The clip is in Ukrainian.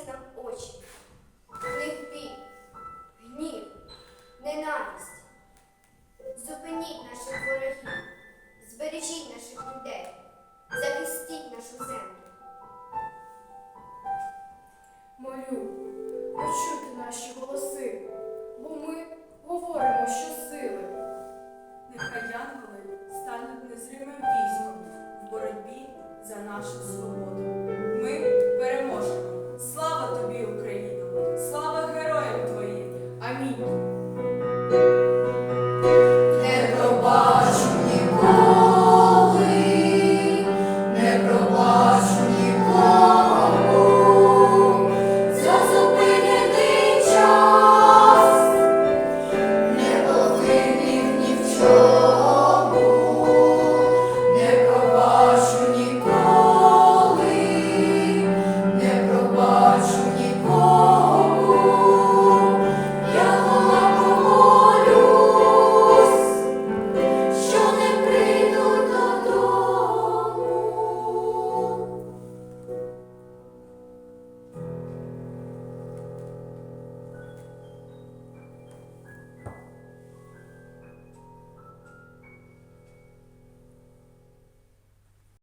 дивляться нам очі. В них бій, гнів, ненависть. Зупиніть наших ворогів, збережіть наших людей, захистіть нашу землю. Молю.